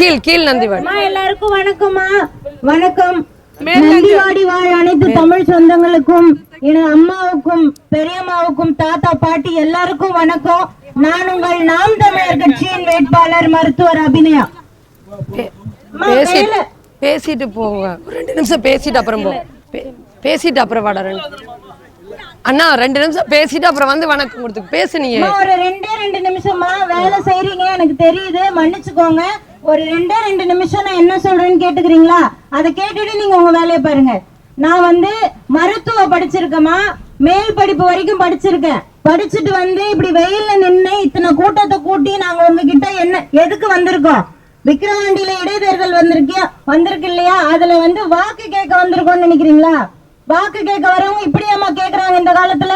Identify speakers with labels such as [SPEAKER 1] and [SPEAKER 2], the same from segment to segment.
[SPEAKER 1] கீழ் கீழ் நந்திவாடி
[SPEAKER 2] எல்லாருக்கும் வணக்கம்மா. வணக்கம். நந்திவாடி வாழ் அனைத்து தமிழ் சொந்தங்களுக்கும் என் அம்மாவுக்கும் பெரியம்மாவுக்கும் தாத்தா பாட்டி எல்லாருக்கும் வணக்கம். நான் உங்கள் நாம் தமிழர் கட்சியின் வேட்பாளர் மருத்துவர் அபிநயா.
[SPEAKER 1] பேசிட்டு போங்க. ரெண்டு நிமிஷம் பேசிட்டு அப்புறம் போ. பேசிட்டு அப்புறம் வாடா ரெண்டு. அண்ணா ரெண்டு நிமிஷம் பேசிட்டு அப்புறம் வந்து வணக்கம் கொடுத்து பேசுனீங்க
[SPEAKER 2] ஒரு ரெண்டே ரெண்டு நிமிஷமா வேலை செய்றீங்க எனக்கு தெரியுது. மன்னிச்சுக்கோங்க. ஒரு ரெண்டே ரெண்டு நிமிஷம் நான் என்ன சொல்றேன்னு கேட்டுக்கிறீங்களா? அதை கேட்டுட்டு நீங்க உங்க வேலையை பாருங்க. நான் வந்து மருத்துவ படிச்சிருக்கேம்மா. மேல் படிப்பு வரைக்கும் படிச்சிருக்கேன். படிச்சுட்டு வந்து இப்படி வெயில்ல நின்று இத்தனை கூட்டத்தை கூட்டி நாங்க உங்ககிட்ட என்ன எதுக்கு வந்திருக்கோம்? விக்கிரவாண்டியில இடைத்தேர்தல் வந்திருக்கியா வந்திருக்கு இல்லையா? அதுல வந்து வாக்கு கேட்க வந்திருக்கோம்னு நினைக்கிறீங்களா? வாக்கு கேட்க வரவங்க இப்படியாம்மா கேக்குறாங்க இந்த காலத்துல?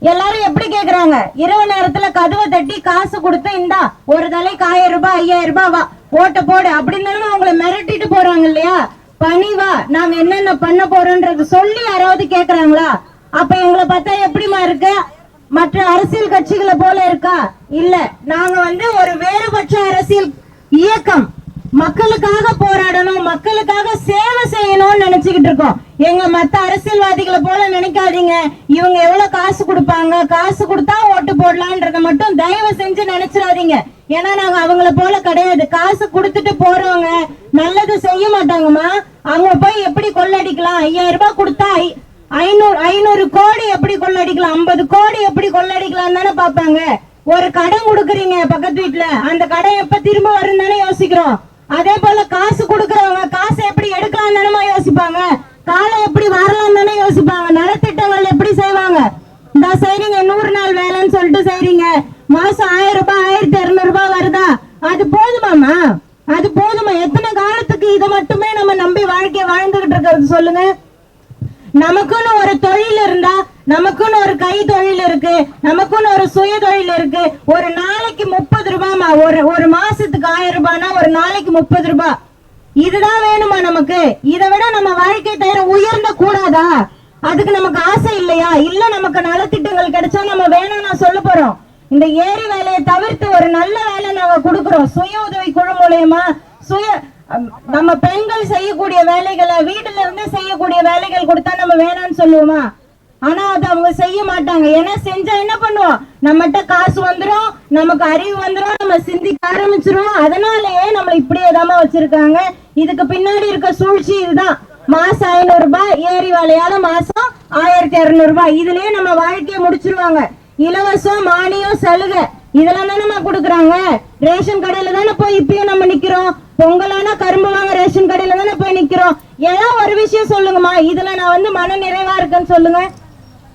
[SPEAKER 2] எல்லாரும் எப்படி கேக்குறாங்க? இரவு நேரத்துல கதவை தட்டி காசு கொடுத்து இந்தா ஒரு தலை ஆயிரம் ரூபாய் ஐயாயிரம் ரூபாய் வா. ஓட்ட போடு. அப்படின்னு தானே உங்களை மிரட்டிட்டு போறாங்க இல்லையா? பணிவா நாங்க என்னென்ன பண்ண போறோம்ன்றது சொல்லி யாராவது கேக்குறாங்களா? அப்ப எங்களை பார்த்தா எப்படிமா இருக்கு? மற்ற அரசியல் கட்சிகளை போல இருக்கா? இல்ல. நாங்க வந்து ஒரு வேறுபட்ச அரசியல் இயக்கம். மக்களுக்காக போராடணும் மக்களுக்காக சேவை செய்யணும்னு நினைச்சுக்கிட்டு இருக்கோம். எங்க மத்த அரசியல்வாதிகளை போல நினைக்காதீங்க. இவங்க எவ்வளவு காசு கொடுப்பாங்க? காசு கொடுத்தா ஓட்டு போடலான்றத மட்டும் தயவு செஞ்சு நினைச்சிடாதீங்க. ஏன்னா நாங்க அவங்கள போல கிடையாது. காசு கொடுத்துட்டு போறவங்க நல்லது செய்ய மாட்டாங்கம்மா. அவங்க போய் எப்படி கொள்ளடிக்கலாம்? ஐயாயிரம் ரூபாய் கொடுத்தா ஐ- ஐநூறு ஐநூறு கோடி எப்படி கொள்ளடிக்கலாம்? ஐம்பது கோடி எப்படி கொள்ளடிக்கலாம் தானே பாப்பாங்க ஒரு கடன் கொடுக்குறீங்க பக்கத்து வீட்டுல அந்த கடன் எப்ப திரும்ப வரும் தானே யோசிக்கிறோம். அதே போல காசு கொடுக்கறவங்க காசை எப்படி எடுக்கலாம் தானே யோசிப்பாங்க. காலம் எப்படி வரலாம் தானே யோசிப்பாங்க. நலத்திட்டங்கள் எப்படி செய்வாங்க? இந்த செய்றீங்க நூறு நாள் வேலைன்னு சொல்லிட்டு செய்றீங்க. மாசம் ஆயிரம் ரூபாய் ஆயிரத்தி இருநூறு ரூபாய் வருதா அது போதுமாமா அது போதுமா? எத்தனை காலத்துக்கு இதை மட்டுமே நம்ம நம்பி வாழ்க்கைய வாழ்ந்துகிட்டு இருக்கிறது சொல்லுங்க. நமக்குன்னு ஒரு தொழில் இருந்தா நமக்குன்னு ஒரு கை தொழில் இருக்கு நமக்குன்னு ஒரு சுய தொழில் இருக்கு. ஒரு நாளைக்கு முப்பது ரூபாய்மா ஒரு ஒரு மாசத்துக்கு ஆயிரம் ரூபாய்னா ஒரு நாளைக்கு முப்பது ரூபாய் இதுதான் வேணுமா நமக்கு? இதை விட நம்ம வாழ்க்கை தவிர உயர்ந்த கூடாதா? அதுக்கு நமக்கு ஆசை இல்லையா? இல்ல நமக்கு நலத்திட்டங்கள் கிடைச்சா நம்ம வேணும்னு நான் சொல்ல போறோம். இந்த ஏரி வேலையை தவிர்த்து ஒரு நல்ல வேலை கொடுக்கறோம். சுய உதவி குழு மூலியமா சுய நம்ம பெண்கள் செய்யக்கூடிய வேலைகளை வீட்டுல இருந்து செய்யக்கூடிய வேலைகள் கொடுத்தா நம்ம வேணாம்னு சொல்லுவோமா? ஆனா அது அவங்க செய்ய மாட்டாங்க. ஏன்னா செஞ்சா என்ன பண்ணுவோம்? நம்மகிட்ட காசு வந்துடும் நமக்கு அறிவு வந்துடும் நம்ம சிந்திக்க ஆரம்பிச்சிரும் அதனாலயே நம்மள இப்படியே தாமா வச்சிருக்காங்க. இதுக்கு பின்னாடி இருக்க சூழ்ச்சி இதுதான். மாசம் ஐநூறு ரூபாய் ஏரி வேலையால மாசம் ஆயிரத்தி இருநூறு ரூபாய். இதுலயே நம்ம வாழ்க்கையை முடிச்சிருவாங்க. இலவசம் மானியம் சலுகை. இதெல்லாம் தானே கொடுக்குறாங்க? ரேஷன் கடையில தானே போய் இப்பயும் நம்ம நிக்கிறோம்? பொங்கலானா கரும்பு வாங்க ரேஷன் கடையில தானே போய் நிக்கிறோம்? ஏதோ ஒரு விஷயம் சொல்லுங்கம்மா. இதுல நான் வந்து மன நிறைவா இருக்கேன்னு சொல்லுங்க.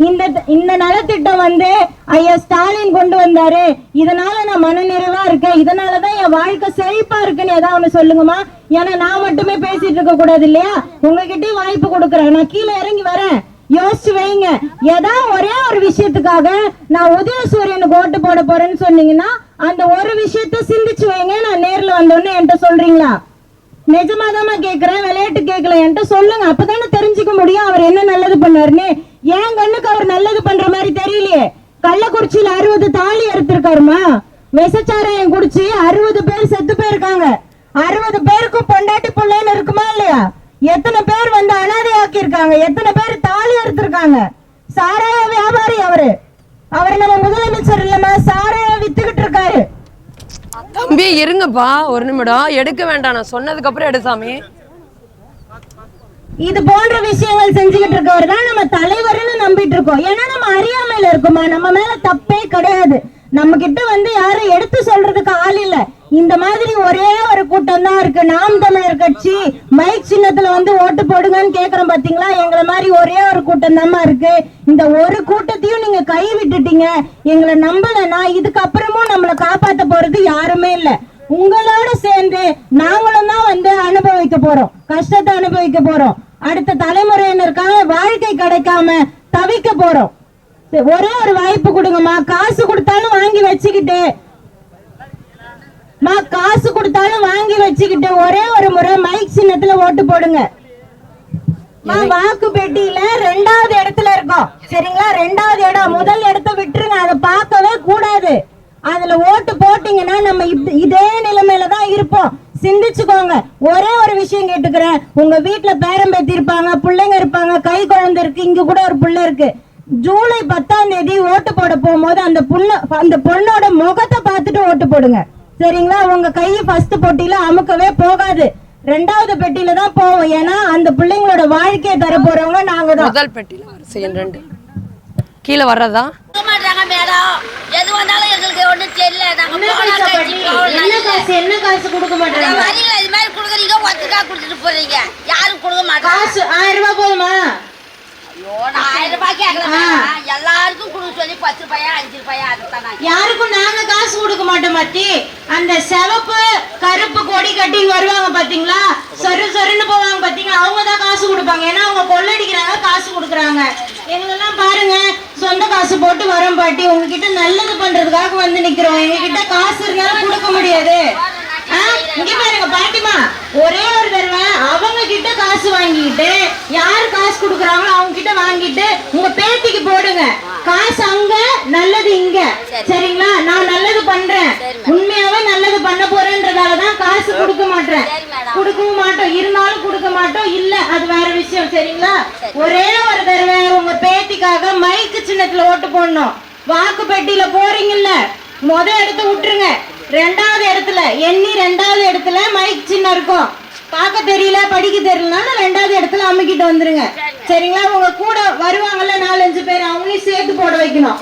[SPEAKER 2] இந்த இந்த நலத்திட்டம் வந்து ஐயா ஸ்டாலின் கொண்டு வந்தாரு. இதனால நான் மன நிறைவா இருக்கேன். இதனாலதான் என் வாழ்க்கை செழிப்பா இருக்குன்னு ஏதாவது ஒண்ணு சொல்லுங்கம்மா. ஏன்னா நான் மட்டுமே பேசிட்டு இருக்க கூடாது இல்லையா? உங்ககிட்டயும் வாய்ப்பு கொடுக்குறேன். நான் கீழே இறங்கி வரேன். யோசிச்சு வைங்க. ஏதாவது ஒரே ஒரு விஷயத்துக்காக நான் உதய சூரியனுக்கு ஓட்டு போட போறேன்னு சொன்னீங்கன்னா அந்த ஒரு விஷயத்த சிந்திச்சு வைங்க. நான் நேர்ல வந்தோடனே என்கிட்ட சொல்றீங்களா? நிஜமாதாம்மா கேக்குறேன். விளையாட்டு கேட்கல என்கிட்ட சொல்லுங்க. அப்பதானே தெரிஞ்சுக்க முடியும் அவர் என்ன நல்லது பண்ணாருன்னு என் கண்ணுக்கு அவர் நல்லது பண்ற மாதிரி தெரியலையே? கள்ளக்குறிச்சியில அறுபது தாலி அறுத்திருக்காருமா? விஷச்சாராயம் குடிச்சு அறுபது பேர் செத்து போயிருக்காங்க. அறுபது பேருக்கும் பொண்டாட்டி பிள்ளைன்னு இருக்குமா இல்லையா? எத்தனை பேர் வந்து அனாதையாக்கி இருக்காங்க எத்தனை பேர் தாலி அறுத்திருக்காங்க? சாராய வியாபாரி அவரு. அவர் நம்ம முதலமைச்சர் இல்லம்மா சாராய வித்துக்கிட்டு இருக்காரு.
[SPEAKER 1] தம்பி இருங்கப்பா. ஒரு நிமிடம். எடுக்க வேண்டாம். நான் சொன்னதுக்கு அப்புறம் எடு சாமி.
[SPEAKER 2] இது போன்ற விஷயங்கள் செஞ்சுக்கிட்டு இருக்கவர் தான் நம்ம தலைவர்னு நம்பிட்டு இருக்கோம். ஏன்னா நம்ம அறியாமையில இருக்கோமா? நம்ம மேல தப்பே கிடையாது. நம்ம கிட்ட வந்து யாரும் எடுத்து சொல்றதுக்கு ஆள் இல்ல. இந்த மாதிரி ஒரே ஒரு கூட்டம் தான் இருக்கு. நாம் தமிழர் கட்சி மைக் சின்னத்துல வந்து ஓட்டு போடுங்கன்னு கேக்குறோம் பாத்தீங்களா? எங்களை மாதிரி ஒரே ஒரு கூட்டம் தான் இருக்கு. இந்த ஒரு கூட்டத்தையும் நீங்க கை விட்டுட்டீங்க எங்களை நம்பலன்னா இதுக்கப்புறமும் நம்மளை காப்பாத்த போறது யாருமே இல்ல. உங்களோட சேர்ந்து நாங்களும் தான் வந்து அனுபவிக்க போறோம். கஷ்டத்தை அனுபவிக்க போறோம். அடுத்த தலைமுறையினருக்காக வாழ்க்கை கிடைக்காம தவிக்க போறோம். ஒரே ஒரு வாய்ப்பு கொடுங்கம்மா. காசு கொடுத்தாலும் வாங்கி வச்சுக்கிட்டு. மா காசு கொடுத்தாலும் வாங்கி வச்சுக்கிட்டு ஒரே ஒரு முறை மைக் சின்னத்துல ஓட்டு போடுங்க. மா, வாக்கு பெட்டியில ரெண்டாவது இடத்துல இருக்கோம். சரிங்களா? ரெண்டாவது இடம். முதல் இடத்த விட்டுருங்க. அதை பார்க்கவே கூடாது. அதுல ஓட்டு போட்டீங்கன்னா நம்ம இதே நிலைமையில தான் இருப்போம். சிந்திச்சுக்கோங்க. ஒரே ஒரு விஷயம் கேட்டுக்கிறேன். உங்க வீட்டுல பேரம் பேத்தி இருப்பாங்க பிள்ளைங்க இருப்பாங்க கை குழந்தை இருக்கு இங்க கூட ஒரு பிள்ளை இருக்கு. ஜூலை பத்தாம் தேதி ஓட்டு போட போகும்போது அந்த பொண்ணு அந்த பொண்ணோட முகத்தை பார்த்துட்டு ஓட்டு போடுங்க. சரிங்களா? உங்க கை ஃபர்ஸ்ட் போட்டியில அமுக்கவே போகாது. ரெண்டாவது பெட்டியில தான் போவோம். ஏன்னா அந்த பிள்ளைங்களோட வாழ்க்கையை தர போறவங்க நாங்க தான்.
[SPEAKER 1] முதல் பெட்டியில் வரிசை எண் ரெண்டு. கீழே வர்றதா?
[SPEAKER 3] மாட்டாங்க மேடம். எது வந்தாலும் எங்களுக்கு ஒண்ணும் தெரியல. நாங்க போனா கழிச்சு போகலாம்.
[SPEAKER 2] காசு என்ன காசு கொடுக்க மாட்டாங்க
[SPEAKER 3] இது மாதிரி கொடுக்குறீங்க ஒத்துக்கா கொடுத்துட்டு போறீங்க. யாரும் கொடுக்க மாட்டாங்க.
[SPEAKER 2] காசு ஆயிரம் ரூபாய் போதுமா?
[SPEAKER 3] எல்லாருக்கும் கொடுக்க சொல்லி பத்து ரூபாயா அஞ்சு ரூபாயா அதுதான்
[SPEAKER 2] யாருக்கும் நாங்க காசு கொடுக்க மாட்டோம் மச்சி. அந்த சிவப்பு கருப்பு கொடி கட்டி வருவாங்க பாத்தீங்களா? சொரு சொருன்னு போவாங்க பாத்தீங்களா? அவங்க தான் காசு கொடுப்பாங்க. ஏன்னா அவங்க கொள்ளடிக்கிறாங்க காசு கொடுக்குறாங்க. எங்களெல்லாம் பாருங்க சொந்த காசு போட்டு வரோம் பாட்டி. உங்ககிட்ட நல்லது பண்றதுக்காக வந்து நிக்கிறோம். எங்ககிட்ட காசு இருந்தாலும் கொடுக்க முடியாது. இங்க பாருங்க பாட்டிமா. ஒரே ஒரு தடவை அவங்க கிட்ட காசு வாங்கிட்டு யார் காசு கொடுக்குறாங்களோ அவங்க கிட்ட வாங்கிட்டு உங்க பேத்திக்கு போடுங்க. காசு அங்க நல்லது இங்க. சரிங்களா? நான் நல்லது பண்றேன். உண்மையாவே நல்லது பண்ண போறேன்றதால தான் காசு கொடுக்க மாட்டேன். கொடுக்கவும் மாட்டோம். இருந்தாலும் கொடுக்க மாட்டோம். இல்ல அது வேற விஷயம். சரிங்களா? ஒரே ஒரு தடவை உங்க பேத்திக்காக மைக்கு சின்னத்துல ஓட்டு போடணும். வாக்கு பெட்டியில போறீங்கல்ல. முத இடத்த விட்டுருங்க. ரெண்டாவது இடத்துல எண்ணி ரெண்டாவது இடத்துல மைக் சின்னம் இருக்கும். பார்க்க தெரியல படிக்க தெரியலனால ரெண்டாவது இடத்துல அமுக்கிட்டு வந்துருங்க. சரிங்களா? உங்க கூட வருவாங்கல்ல நாலஞ்சு பேர் அவங்களையும் சேர்த்து போட வைக்கணும்.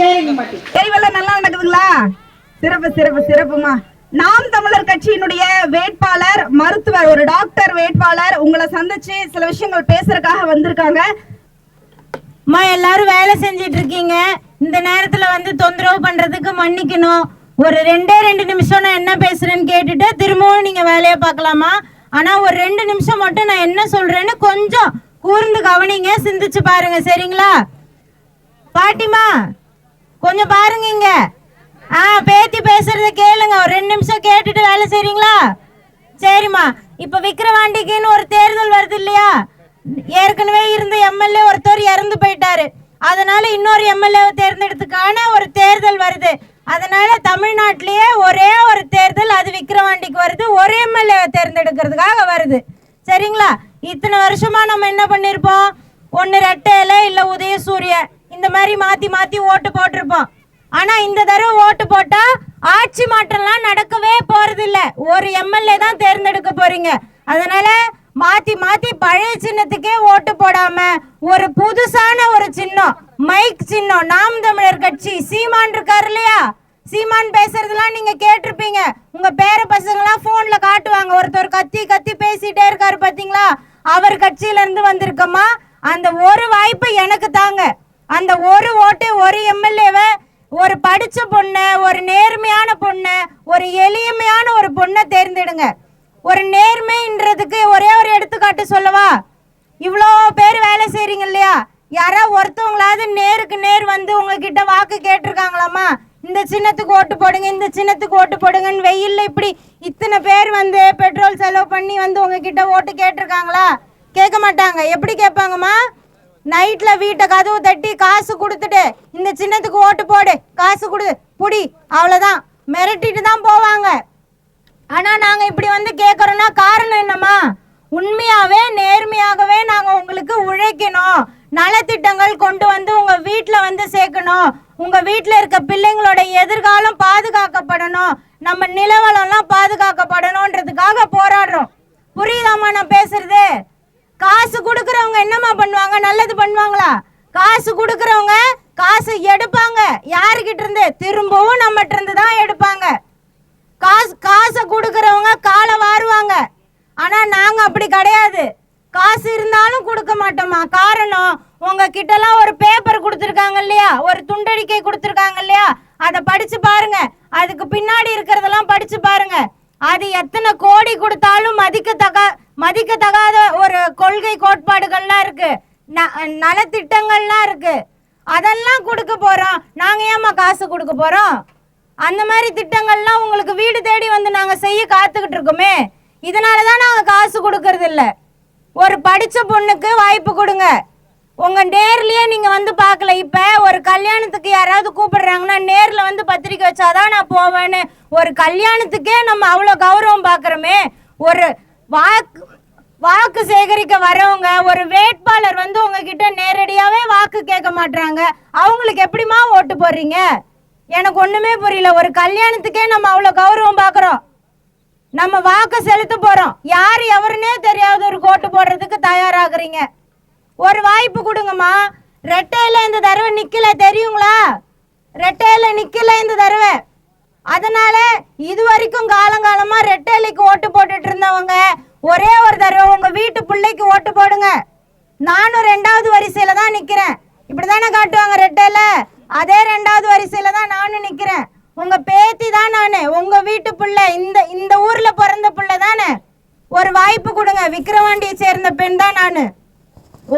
[SPEAKER 2] சரிங்க பாட்டி.
[SPEAKER 4] தேர்வெல்லாம் நல்லா நடக்குதுங்களா? சிறப்பு சிறப்பு சிறப்புமா. நாம் தமிழர் கட்சியினுடைய வேட்பாளர் மருத்துவர் ஒரு டாக்டர் வேட்பாளர் உங்களை சந்திச்சு சில விஷயங்கள் பேசுறதுக்காக வந்திருக்காங்க.
[SPEAKER 2] அம்மா எல்லாரும் வேலை செஞ்சிட்டு இருக்கீங்க. இந்த நேரத்துல வந்து தொந்தரவு பண்றதுக்கு மன்னிக்கணும். ஒரு ரெண்டே ரெண்டு நிமிஷம் நான் என்ன பேசுறேன்னு கேட்டுட்டு திரும்பவும் நீங்க வேலையை பார்க்கலாமா? ஆனா ஒரு ரெண்டு நிமிஷம் மட்டும் நான் என்ன சொல்றேன்னு கொஞ்சம் கூர்ந்து கவனிங்க சிந்திச்சு பாருங்க சரிங்களா? பாட்டிமா கொஞ்சம் பாருங்க இங்க. ஆ பேத்தி பேசுறத கேளுங்க ஒரு ரெண்டு நிமிஷம் கேட்டுட்டு வேலை செய்றீங்களா? சரிம்மா. இப்ப விக்கிரவாண்டிக்குன்னு ஒரு தேர்தல் வருது இல்லையா? ஏற்கனவே இருந்த எம்எல்ஏ ஒருத்தர் இறந்து போயிட்டாரு. அதனால இன்னொரு எம்எல்ஏ தேர்ந்தெடுத்துக்கான ஒரு தேர்தல் வருது. அதனால தமிழ்நாட்டிலேயே ஒரே ஒரு தேர்தல் அது விக்கிரவாண்டிக்கு வருது. ஒரே எம்எல்ஏ தேர்ந்தெடுக்கிறதுக்காக வருது. சரிங்களா? இத்தனை வருஷமா நம்ம என்ன பண்ணிருப்போம்? ஒன்னு ரெட்டையில இல்ல உதயசூரிய. இந்த மாதிரி மாத்தி மாத்தி ஓட்டு போட்டிருப்போம். ஆனா இந்த தடவை ஓட்டு போட்டா ஆட்சி மாற்றம்லாம் நடக்கவே போறது இல்ல ஒரு எம்எல்ஏ தான் தேர்ந்தெடுக்க போறீங்க. அதனால மாத்தி மாத்தி பழைய சின்னத்துக்கே ஓட்டு போடாம ஒரு புதுசான ஒரு சின்னம் மைக் சின்னம் நாம் தமிழர் கட்சி. சீமான் இருக்காரு இல்லையா? சீமான் பேசுறதெல்லாம் நீங்க கேட்டிருப்பீங்க. உங்க பேர பசங்களாம் போன்ல காட்டுவாங்க. ஒருத்தர் கத்தி கத்தி பேசிட்டே இருக்காரு பாத்தீங்களா? அவர் கட்சியில இருந்து வந்திருக்கமா அந்த ஒரு வாய்ப்பு எனக்கு தாங்க. அந்த ஒரு ஓட்டு ஒரு எம்எல்ஏவை ஒரு படிச்ச பொண்ணை ஒரு நேர்மையான பொண்ணை ஒரு எளிமையான ஒரு பொண்ணை தேர்ந்தெடுங்க. ஒரு நேர்மைன்றதுக்கு ஒரே ஒரு எடுத்துக்காட்டு சொல்லவா? இவ்வளோ பேர் வேலை செய்றீங்க இல்லையா? யாரா ஒருத்தவங்களாவது நேருக்கு நேர் வந்து உங்ககிட்ட வாக்கு கேட்டிருக்காங்களாமா இந்த சின்னத்துக்கு ஓட்டு போடுங்க இந்த சின்னத்துக்கு ஓட்டு போடுங்கன்னு வெயில்ல இப்படி இத்தனை பேர் வந்து பெட்ரோல் செலவு பண்ணி வந்து உங்ககிட்ட ஓட்டு கேட்டிருக்காங்களா? கேட்க மாட்டாங்க. எப்படி கேட்பாங்கம்மா? நைட்ல வீட்டை கதவு தட்டி காசு கொடுத்துட்டு இந்த சின்னத்துக்கு ஓட்டு போடு காசு கொடு புடி அவ்வளோதான் மிரட்டிட்டு தான் போவாங்க. ஆனா நாங்க இப்படி வந்து கேட்குறோன்னா காரணம் என்னம்மா? உண்மையாவே நேர்மையாகவே நாங்க உங்களுக்கு உழைக்கணும். நலத்திட்டங்கள் கொண்டு வந்து உங்க வீட்டுல வந்து சேர்க்கணும். உங்க வீட்டுல இருக்க பிள்ளைங்களோட எதிர்காலம் பாதுகாக்கப்படணும். நம்ம நிலவளம்லாம் பாதுகாக்கப்படணும்ன்றதுக்காக போராடுறோம். புரியுதாமா நான் பேசுறது? காசு கொடுக்கறவங்க என்னம்மா பண்ணுவாங்க? நல்லது பண்ணுவாங்களா? காசு கொடுக்கறவங்க காசு எடுப்பாங்க. யாருகிட்ட இருந்து? திரும்பவும் நம்மகிட்ட இருந்து தான் எடுப்பாங்க. காசு காசை கொடுக்கறவங்க காலை வாருவாங்க. ஆனா நாங்க அப்படி கிடையாது. காசு இருந்தாலும் கொடுக்க மாட்டோமா? காரணம் உங்ககிட்ட எல்லாம் ஒரு பேப்பர் கொடுத்துருக்காங்க இல்லையா? ஒரு துண்டறிக்கை கொடுத்துருக்காங்க இல்லையா? அதை படிச்சு பாருங்க. அதுக்கு பின்னாடி இருக்கிறதெல்லாம் படிச்சு பாருங்க. அது எத்தனை கோடி கொடுத்தாலும் மதிக்கத்தக மதிக்கத்தகாத ஒரு கொள்கை கோட்பாடுகள்லாம் இருக்கு. ந- நலத்திட்டங்கள்லாம் இருக்கு. அதெல்லாம் கொடுக்க போறோம். நாங்க ஏமா காசு கொடுக்க போறோம்? அந்த மாதிரி திட்டங்கள்லாம் உங்களுக்கு வீடு தேடி வந்து நாங்க செய்ய காத்துக்கிட்டு இருக்கோமே. இதனால தான் நாங்க காசு கொடுக்கறது இல்லை ஒரு படிச்ச பொண்ணுக்கு வாய்ப்பு கொடுங்க. உங்க நேர்லயே நீங்க வந்து பார்க்கல. இப்ப ஒரு கல்யாணத்துக்கு யாராவது கூப்பிடுறாங்கன்னா நேர்ல வந்து பத்திரிக்கை வச்சாதான் நான் போவேன்னு. ஒரு கல்யாணத்துக்கே நம்ம அவ்வளோ கௌரவம் பார்க்குறோமே. ஒரு வாக்கு வாக்கு சேகரிக்க வரவங்க ஒரு வேட்பாளர் வந்து உங்ககிட்ட நேரடியாவே வாக்கு கேட்க மாட்றாங்க. அவங்களுக்கு எப்படிம்மா ஓட்டு போடுறீங்க? எனக்கு ஒண்ணுமே புரியல. ஒரு கல்யாணத்துக்கே நம்ம அவ்வளோ கௌரவம் பார்க்குறோம். நம்ம வாக்கு செலுத்த போறோம். யார் எவருன்னே தெரியாத ஒரு ஓட்டு போடுறதுக்கு தயாராகிறீங்க? ஒரு வாய்ப்பு கொடுங்கம்மா. ரெட்டையில இந்த தடவை நிக்கல தெரியுங்களா? ரெட்டையில நிக்கல இந்த தடவை. அதனால இது வரைக்கும் காலங்காலமா ரெட்டையிலைக்கு ஓட்டு போட்டுட்டு இருந்தவங்க ஒரே ஒரு தடவை உங்க வீட்டு பிள்ளைக்கு ஓட்டு போடுங்க. நானும் ரெண்டாவது வரிசையில தான் நிக்கிறேன். இப்படிதானே காட்டுவாங்க ரெட்டையில? அதே ரெண்டாவது வரிசையில தான் நானும் நிக்கிறேன். உங்க பேத்தி தான் நானு. உங்க வீட்டு பிள்ளை இந்த இந்த ஊர்ல பிறந்த பிள்ளை தானே. ஒரு வாய்ப்பு கொடுங்க. விக்கிரவாண்டியை சேர்ந்த பெண் தான் நானு.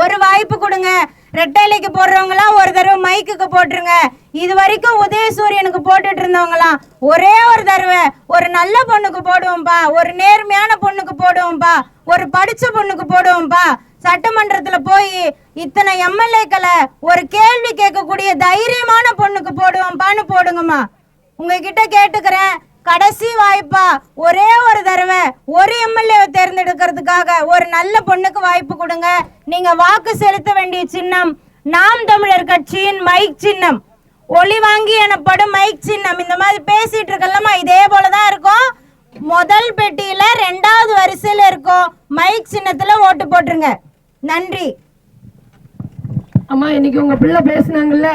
[SPEAKER 2] ஒரு வாய்ப்பு கொடுங்க. ரெட்டைலைக்கு போடுறவங்களாம் ஒரு தடவை மைக்குக்கு போட்டுருங்க. இது வரைக்கும் உதயசூரியனுக்கு போட்டுட்டு இருந்தவங்களாம் ஒரே ஒரு தடவை ஒரு நல்ல பொண்ணுக்கு போடுவோம்ப்பா ஒரு நேர்மையான பொண்ணுக்கு போடுவோம்ப்பா ஒரு படிச்ச பொண்ணுக்கு போடுவோம்ப்பா சட்டமன்றத்துல போய் இத்தனை எம்எல்ஏக்களை ஒரு கேள்வி கேட்கக்கூடிய தைரியமான பொண்ணுக்கு போடுவோம்ப்பான்னு போடுங்கம்மா. உங்ககிட்ட கேட்டுக்கிறேன். கடைசி வாய்ப்பா. ஒரே ஒரு தடவை ஒரு எம்எல்ஏவை தேர்ந்தெடுக்கிறதுக்காக ஒரு நல்ல பொண்ணுக்கு வாய்ப்பு கொடுங்க. நீங்க வாக்கு செலுத்த வேண்டிய சின்னம் நாம் தமிழர் கட்சியின் மைக் சின்னம். ஒளி வாங்கி எனப்படும் மைக் சின்னம். இந்த மாதிரி பேசிட்டு இருக்கலாமா? இதே போலதான் இருக்கும். முதல் பெட்டியில ரெண்டாவது வரிசையில இருக்கும். மைக் சின்னத்துல ஓட்டு போட்டுருங்க. நன்றி.
[SPEAKER 1] அம்மா இன்னைக்கு உங்க பிள்ளை பேசுனாங்கல்ல?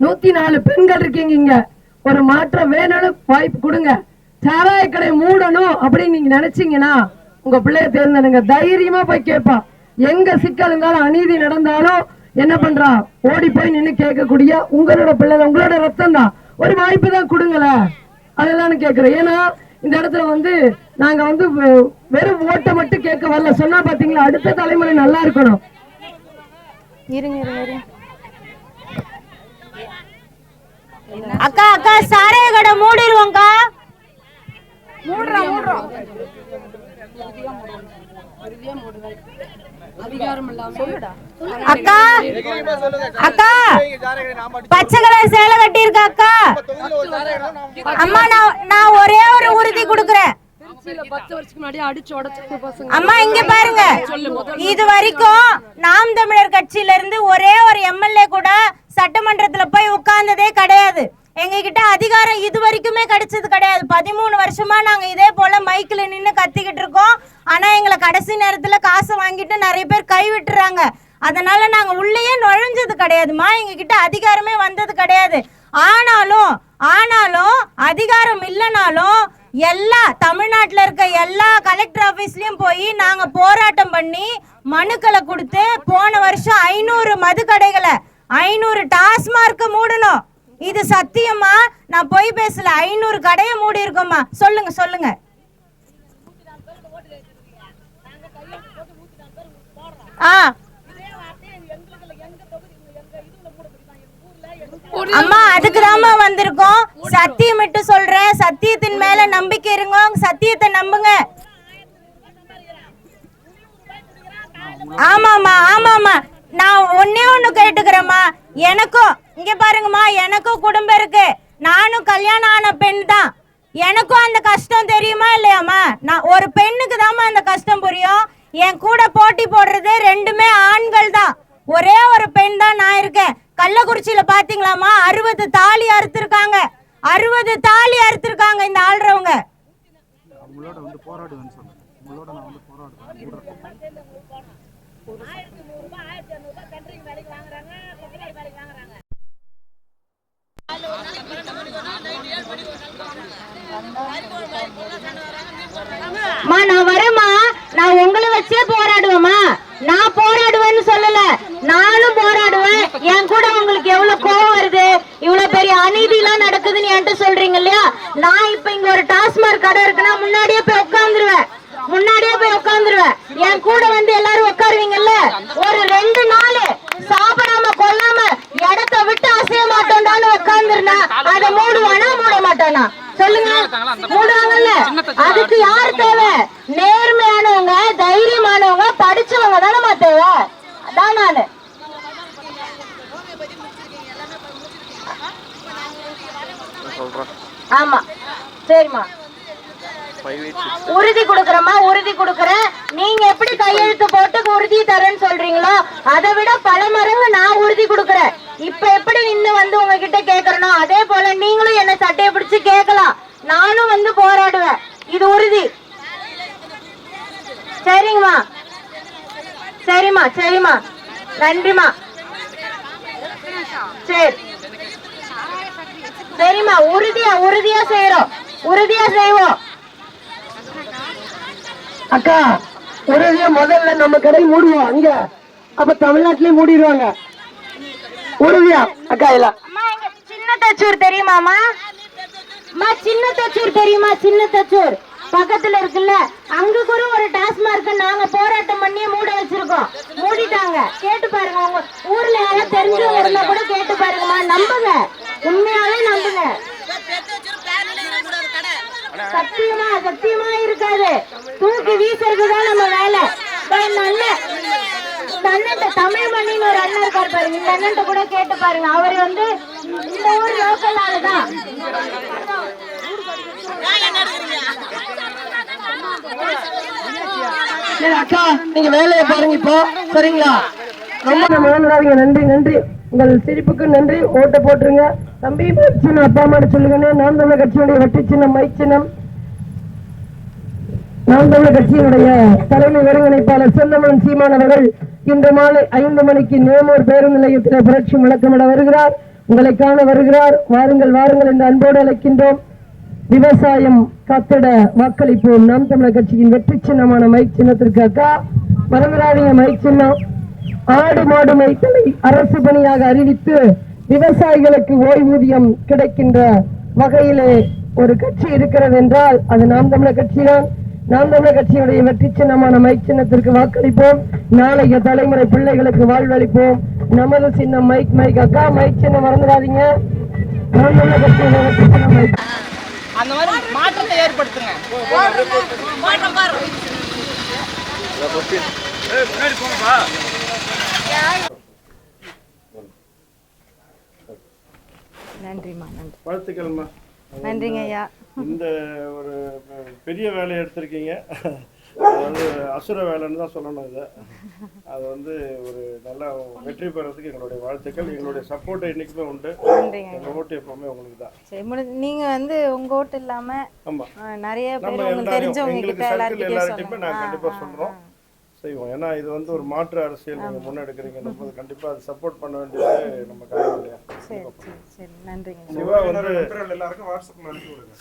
[SPEAKER 1] நூத்தி நாலு பெண்கள் இருக்கீங்க இங்க. ஒரு மாற்றம் வேணும்னு வாய்ப்பு கொடுங்க. சாராய கடை மூடணும் அப்படின்னு நீங்க நினைச்சீங்கன்னா உங்க பிள்ளைய தேர்ந்தெடுங்க. தைரியமா போய் கேட்பா. எங்க சிக்கல் இருந்தாலும் அநீதி நடந்தாலும் என்ன பண்றா? ஓடி போய் நின்னு கேட்கக்கூடிய உங்களோட பிள்ளை உங்களோட ரத்தம் தான் ஒரு வாய்ப்பு தான் கொடுங்களேன் அதெல்லாம் கேட்கிறேன். ஏன்னா இந்த இடத்துல வந்து நாங்க வந்து வெ- வெறும் ஓட்டை மட்டும் கேட்க வரல. சொன்னா பாத்தீங்களா அடுத்த தலைமுறை நல்லா இருக்கணும்.
[SPEAKER 2] இருங்க இருங்க இருங்க அக்கா அக்கா சாராய கடை மூடிடுவோம்க்கா. அக்கா அக்கா பச்சை கலர் சேலை கட்டியிருக்கா அக்கா. அம்மா நான் நான் ஒரே ஒரு உறுதி கொடுக்குறேன். அம்மா இங்க பாருங்க. இது வரைக்கும் நாம் தமிழர் கட்சியில இருந்து ஒரே ஒரு எம்எல்ஏ கூட சட்டமன்றத்துல போய் உட்கார்ந்ததே கிடையாது. எங்க கிட்ட அதிகாரம் இது வரைக்குமே கிடைச்சது கிடையாது. பதிமூணு வருஷமா நாங்க இதே போல மைக்ல நின்னு கத்திக்கிட்டு இருக்கோம். ஆனா எங்களை கடைசி நேரத்துல காசை வாங்கிட்டு நிறைய பேர் கை விட்டுறாங்க. அதனால நாங்க உள்ளேயே நுழைஞ்சது கிடையாதுமா எங்க கிட்ட அதிகாரமே வந்தது கிடையாது. ஆனாலும் ஆனாலும் அதிகாரம் இல்லைனாலும் எல்லா தமிழ்நாட்டில் இருக்க எல்லா கலெக்டர் ஆஃபீஸ்லயும் போய் நாங்க போராட்டம் பண்ணி மனுக்களை கொடுத்து போன வருஷம் ஐநூறு மது கடைகளை ஐநூறு டாஸ்மார்க்க மூடணும். இது சத்தியமா? நான் பொய் பேசல. ஐநூறு கடையை மூடி இருக்கோமா சொல்லுங்க சொல்லுங்க. ஆ. அம்மா அதுக்கு வந்திருக்கோம். சத்தியமிட்டு சொல்றேன். சத்தியத்தின் மேல நம்பிக்கை இருங்க. சத்தியத்தை நம்புங்க. ஆமாம்மா ஆமாம்மா. நான் ஒன்னே ஒண்ணு கேட்டுக்கிறேம்மா. எனக்கும் இங்க பாருங்கம்மா எனக்கும் குடும்பம் இருக்கு. நானும் கல்யாணம் ஆன பெண் தான். எனக்கும் அந்த கஷ்டம் தெரியுமா இல்லையாம்மா? நான் ஒரு பெண்ணுக்கு தாம்மா அந்த கஷ்டம் புரியும். என் கூட போட்டி போடுறது ரெண்டுமே ஆண்கள் தான். ஒரே ஒரு பெண் தான் நான் இருக்கேன். கள்ளக்குறிச்சியில பாத்தீங்களாமா அறுபது தாலி அறுத்திருக்காங்க. அறுபது தாலி அறுத்திருக்காங்க இந்த ஆள்றவங்க.
[SPEAKER 5] நான்
[SPEAKER 2] வரேம்மா. நான் உங்களை வச்சே போராடுவேம்மா. நான் போராடுவேன்னு சொல்லல. நானும் போராடுவேன். என் கூட உங்களுக்கு எவ்வளவு கோவம் வருது? இவ்வளவு பெரிய அநீதி எல்லாம் நடக்குதுன்னு என்கிட்ட சொல்றீங்க இல்லையா? நான் இப்ப இங்க ஒரு டாஸ்மாக் கடை இருக்குன்னா முன்னாடியே போய் உட்காந்துருவேன் முன்னாடியே போய் உட்காந்துருவேன் என் கூட வந்து எல்லாரும் உட்காருவீங்கல்ல? ஒரு ரெண்டு நாள் சாப்பிடாம கொல்லாம இடத்த விட்டு அசைய மாட்டோம்டான்னு உட்காந்துருந்தா அதை மூடுவானா மூட மாட்டானா? சொல்லுங்க. மூடுவாங்கல்ல? அதுக்கு யார் தேவை? நேர்மையானவங்க தைரியமானவங்க படிச்சவங்க தானே தேவை. அதான் நானு. ஆமா. சரிம்மா. உறுதி கொடுக்கறமா உறுதி கொடுக்கறேன். நீங்க எப்படி கையெழுத்து போட்டு உறுதி தரேன்னு சொல்றீங்களோ அதை விட பல மடங்கு நான் உறுதி கொடுக்கறேன். இப்ப எப்படி நின்னு வந்து உங்ககிட்ட கேக்குறனோ அதே போல நீங்களும் என்ன சட்டையை பிடிச்சு கேட்கலாம். நானும் வந்து போராடுவேன். இது உறுதி. சரிங்கம்மா. சரிம்மா சரிம்மா. நன்றிம்மா. சரி. சரிம்மா உறுதியா உறுதியா செய்யறோம் உறுதியா செய்வோம்.
[SPEAKER 1] அக்கா உறுதியா முதல்ல நம்ம கடை மூடுவோம் அங்க. அப்ப தமிழ்நாட்டிலேயே மூடிடுவாங்க. உறுதியா? அக்கா இல்ல.
[SPEAKER 2] சின்ன தச்சூர் தெரியுமாமா அம்மா சின்ன தச்சூர் தெரியுமா? சின்ன தச்சூர். பக்கத்துல இருக்குல்ல? அங்க கூட ஒரு டாஸ்மார்க் நாங்க போராட்டம் பண்ணி மூட வச்சிருக்கோம். மூடிட்டாங்க. கேட்டு பாருங்க உங்க ஊர்ல யாராவது தெரிஞ்சவங்க இருந்தா கூட கேட்டு பாருங்கம்மா. நம்புங்க. உண்மையாவே நம்புங்க. சத்தியமா சத்தியமா இருக்காது. தூக்கி வீசுறதுதான் நம்ம வேலை. இப்ப அண்ணன் தமிழ் மண்ணின்னு ஒரு அண்ணன் இருக்காரு பாருங்க. இந்த அண்ணன் கூட கேட்டு பாருங்க. அவர் வந்து இந்த ஊர் லோக்கல் ஆளுதான்
[SPEAKER 1] சரி அக்கா நீங்க வேலையை பாருங்க இப்போ. சரிங்களா? ரொம்ப நம்ம நன்றி நன்றி. உங்கள் சிரிப்புக்கு நன்றி. ஓட்ட போட்டுருங்க. தம்பி சின்ன அப்பா அம்மா சொல்லுங்கன்னு நாம் தமிழர் கட்சியுடைய வெற்றி சின்னம் மை சின்னம். நாம் தமிழர் கட்சியினுடைய தலைமை ஒருங்கிணைப்பாளர் செல்லமன் சீமான் அவர்கள் இன்று மாலை ஐந்து மணிக்கு நேமூர் பேருந்து நிலையத்தில் புரட்சி முழக்கமிட வருகிறார். உங்களை காண வருகிறார். வாருங்கள் வாருங்கள் என்று அன்போடு அழைக்கின்றோம். விவசாயம் காத்திட வாக்களிப்போம் நாம் தமிழர் கட்சியின் வெற்றி சின்னமான மை சின்னத்திற்கு அக்கா. மறந்துடாதீங்க மை சின்னம். ஆடு மாடு மைத்தலை அரசு பணியாக அறிவித்து விவசாயிகளுக்கு ஓய்வூதியம் கிடைக்கின்ற வகையிலே ஒரு கட்சி இருக்கிறது என்றால் அது நாம் தமிழர் கட்சிதான். நாம் தமிழர் கட்சியுடைய வெற்றி சின்னமான மைக் சின்னத்திற்கு வாக்களிப்போம். நாளைய தலைமுறை பிள்ளைகளுக்கு வாழ்வளிப்போம். நமது சின்னம் மைக் மைக் அக்கா மைக் சின்னம் மறந்துடாதீங்க. நாம் தமிழர் வெற்றி சின்னம் மைக்.
[SPEAKER 6] அந்த மாதிரி மாற்றத்தை ஏற்படுத்துங்க.
[SPEAKER 5] ஏய் முன்னாடி போங்கப்பா.
[SPEAKER 7] நன்றிம்மா நன்றி.
[SPEAKER 5] வாழ்த்துக்கள்மா.
[SPEAKER 7] நன்றிங்க ஐயா
[SPEAKER 5] இந்த ஒரு பெரிய வேலையை எடுத்திருக்கீங்க. அது வந்து அசுர வேலைன்னு தான் சொல்லணும் இதை. அது வந்து ஒரு நல்ல வெற்றி பெறதுக்கு எங்களுடைய வாழ்த்துக்கள். எங்களுடைய சப்போர்ட் என்றைக்குமே உண்டு. எங்கள் ஓட்டு எப்பவுமே உங்களுக்கு தான்.
[SPEAKER 7] சரி முடிஞ்சு நீங்க வந்து உங்க ஓட்டு இல்லாம
[SPEAKER 5] ஆமாம்
[SPEAKER 7] ஆ, நிறைய பேர் உங்களுக்கு தெரிஞ்சவங்க கிட்ட சொல்லுங்க.
[SPEAKER 5] நாங்கள் கண்டிப்பாக சொல்கிறோம். செய்வோம். ஏன்னா இது வந்து ஒரு மாற்று அரசியல் நீங்கள் முன்னெடுக்கிறீங்கன்னு போது கண்டிப்பாக அது சப்போர்ட் பண்ண வேண்டியது நம்ம கடமை இல்லையா?
[SPEAKER 7] சரி சரி சரி. நன்றிங்க.
[SPEAKER 5] சிவா வந்து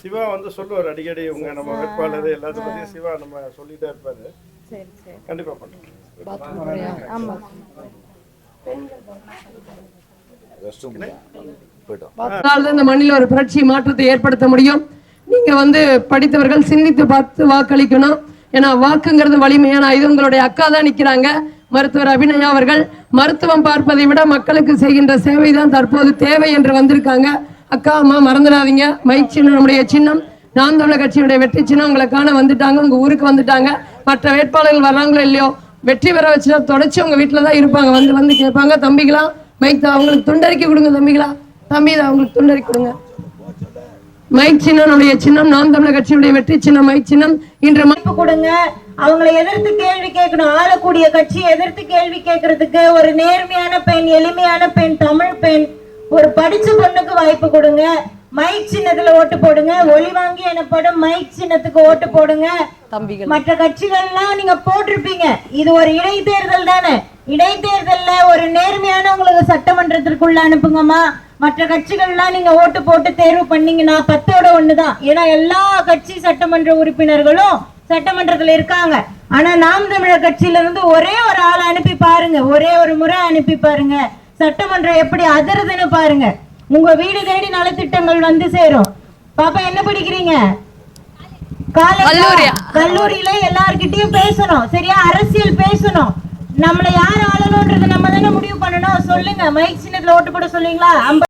[SPEAKER 5] சிவா சொல்லுவார் அடிக்கடி உங்க நம்ம வேட்பாளர் எல்லாத்தையும் பத்தி சிவா நம்ம சொல்லிட்டே இருப்பாரு.
[SPEAKER 7] சரி சரி.
[SPEAKER 5] கண்டிப்பா பண்ணுறோம்
[SPEAKER 1] இந்த மண்ணில் ஒரு புரட்சி மாற்றத்தை ஏற்படுத்த முடியும். நீங்க வந்து படித்தவர்கள் சிந்தித்து பார்த்து வாக்களிக்கணும். ஏன்னா வாக்குங்கிறது வலிமையான இது. உங்களுடைய அக்கா தான் நிக்கிறாங்க. மருத்துவர் அபிநயா அவர்கள் மருத்துவம் பார்ப்பதை விட மக்களுக்கு செய்கின்ற சேவை தான் தற்போது தேவை என்று வந்திருக்காங்க. அக்கா அம்மா மறந்துடாதீங்க. மைக் சின்னனுடைய நம்முடைய சின்னம். நாம் தமிழர் கட்சியுடைய வெற்றி சின்னம் உங்களை காண வந்துட்டாங்க. உங்க ஊருக்கு வந்துட்டாங்க. மற்ற வேட்பாளர்கள் வர்றாங்களோ இல்லையோ வெற்றி பெற வச்சுனா தொடச்சி உங்க வீட்டில் தான் இருப்பாங்க. வந்து வந்து கேட்பாங்க. தம்பிகளா மைக் தான் அவங்களுக்கு துண்டறிக்கி கொடுங்க தம்பிகளா. தம்பி அவங்களுக்கு துண்டறிக்கி கொடுங்க. மைக் சின்னம் நம்முடைய சின்னம். நாம் தமிழர் கட்சியுடைய வெற்றி சின்னம் மைக் சின்னம். இன்று ம-
[SPEAKER 2] வாய்ப்பு கொடுங்க. அவங்களை எதிர்த்து கேள்வி கேட்கணும். ஆளக்கூடிய கட்சி எதிர்த்து கேள்வி கேட்கறதுக்கு ஒரு நேர்மையான பெண் எளிமையான பெண் தமிழ் பெண் ஒரு படிச்ச பொண்ணுக்கு வாய்ப்பு கொடுங்க. மைக் சின்னத்துல ஓட்டு போடுங்க. ஒளி வாங்கி எனப்படும் மைக் சின்னத்துக்கு ஓட்டு போடுங்க. மற்ற கட்சிகள்லாம் நீங்க போட்டிருப்பீங்க. இது ஒரு இடைத்தேர்தல் தானே. இடைத்தேர்தல்ல ஒரு நேர்மையானவங்களுக்கு சட்டமன்றத்திற்குள்ள அனுப்புங்கம்மா. மற்ற கட்சிகள்லாம் நீங்க ஓட்டு போட்டு தேர்வு பண்ணீங்கன்னா பத்தோட ஒண்ணுதான். ஏன்னா எல்லா கட்சி சட்டமன்ற உறுப்பினர்களும் சட்டமன்றத்துல இருக்காங்க. ஆனா நாம் தமிழர் கட்சியில இருந்து ஒரே ஒரு ஆள் அனுப்பி பாருங்க. ஒரே ஒரு முறை அனுப்பி பாருங்க. சட்டமன்றம் எப்படி அதிருதுன்னு பாருங்க. உங்க வீடு தேடி நலத்திட்டங்கள் வந்து சேரும். பாப்பா என்ன படிக்கிறீங்க? கல்லூரியா? கல்லூரியில எல்லார்கிட்டயும் பேசணும். சரியா? அரசியல் பேசணும். நம்மள யார் ஆளணும்ன்றது நம்ம தானே முடிவு பண்ணணும். சொல்லுங்க. மைக் சின்னத்துல ஓட்டு போட சொல்லுவீங்களா